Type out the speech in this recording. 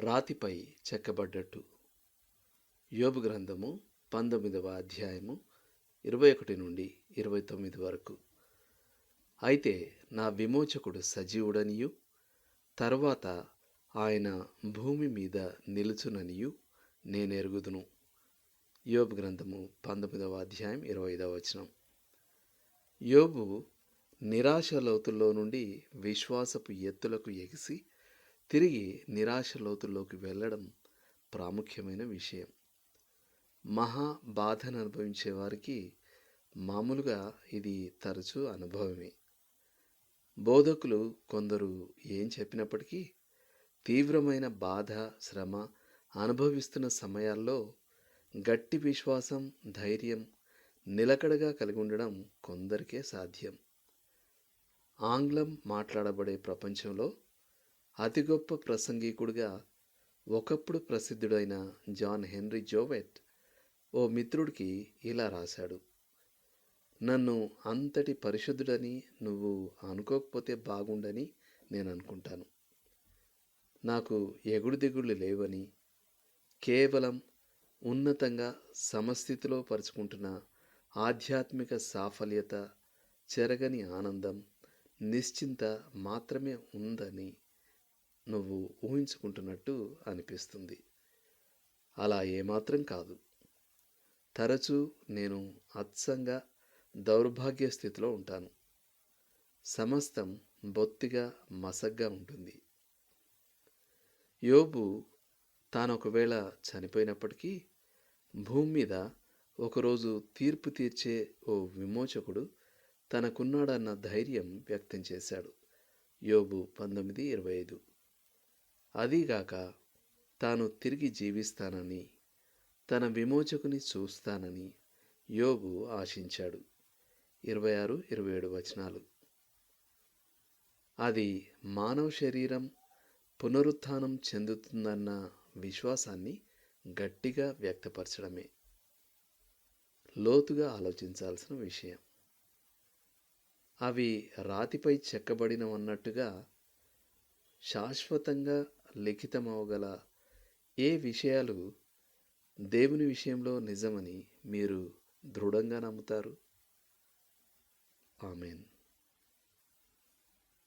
రాతిపై చెక్కబడ్డట్టు. యోబు గ్రంథము పంతొమ్మిదవ అధ్యాయము ఇరవై ఒకటి నుండి ఇరవై తొమ్మిది వరకు. అయితే నా విమోచకుడు సజీవుడనియు తర్వాత ఆయన భూమి మీద నిలుచుననియు నేనెరుగుదును. యోబు గ్రంథము పంతొమ్మిదవ అధ్యాయం ఇరవై ఐదవ వచనం. యోబు నిరాశ లోతుల్లో నుండి విశ్వాసపు ఎత్తులకు ఎగిసి తిరిగి నిరాశ లోతుల్లోకి వెళ్ళడం ప్రాముఖ్యమైన విషయం. మహా బాధను అనుభవించే వారికి మామూలుగా ఇది తరచూ అనుభవమే. బోధకులు కొందరు ఏం చెప్పినప్పటికీ తీవ్రమైన బాధ శ్రమ అనుభవిస్తున్న సమయాల్లో గట్టి విశ్వాసం ధైర్యం నిలకడగా కలిగి ఉండడం కొందరికే సాధ్యం. ఆంగ్లం మాట్లాడబడే ప్రపంచంలో అతి గొప్ప ప్రసంగికుడిగా ఒకప్పుడు ప్రసిద్ధుడైన జాన్ హెన్రీ జోవెట్ ఓ మిత్రుడికి ఇలా రాశాడు. నన్ను అంతటి పరిశుద్ధుడని నువ్వు అనుకోకపోతే బాగుండని నేను అనుకుంటాను నాకు ఎగుడు దిగుళ్ళు లేవని కేవలం ఉన్నతంగా సమస్థితిలో పరుచుకుంటున్న ఆధ్యాత్మిక సాఫల్యత చెరగని ఆనందం నిశ్చింత మాత్రమే ఉందని నువ్వు ఊహించుకుంటున్నట్టు అనిపిస్తుంది. అలా ఏమాత్రం కాదు. తరచూ నేను అత్సంగా దౌర్భాగ్య స్థితిలో ఉంటాను. సమస్తం బొత్తిగా మసగ్గా ఉంటుంది. యోబు తాను ఒకవేళ చనిపోయినప్పటికీ భూమి మీద ఒకరోజు తీర్పు తీర్చే ఓ విమోచకుడు తనకున్నాడన్న ధైర్యం వ్యక్తం చేశాడు. యోబు పంతొమ్మిది ఇరవై ఐదు. అదీగాక తాను తిరిగి జీవిస్తానని తన విమోచకుని చూస్తానని యోగు ఆశించాడు. ఇరవై ఆరు ఇరవై ఏడు వచనాలు. అది మానవ శరీరం పునరుత్థానం చెందుతుందన్న విశ్వాసాన్ని గట్టిగా వ్యక్తపరచడమే. లోతుగా ఆలోచించాల్సిన విషయం. అవి రాతిపై చెక్కబడినవన్నట్టుగా శాశ్వతంగా లిఖితమవగల ఏ విషయాలు దేవుని విషయంలో నిజమని మీరు దృఢంగా నమ్ముతారు? ఆమెన్.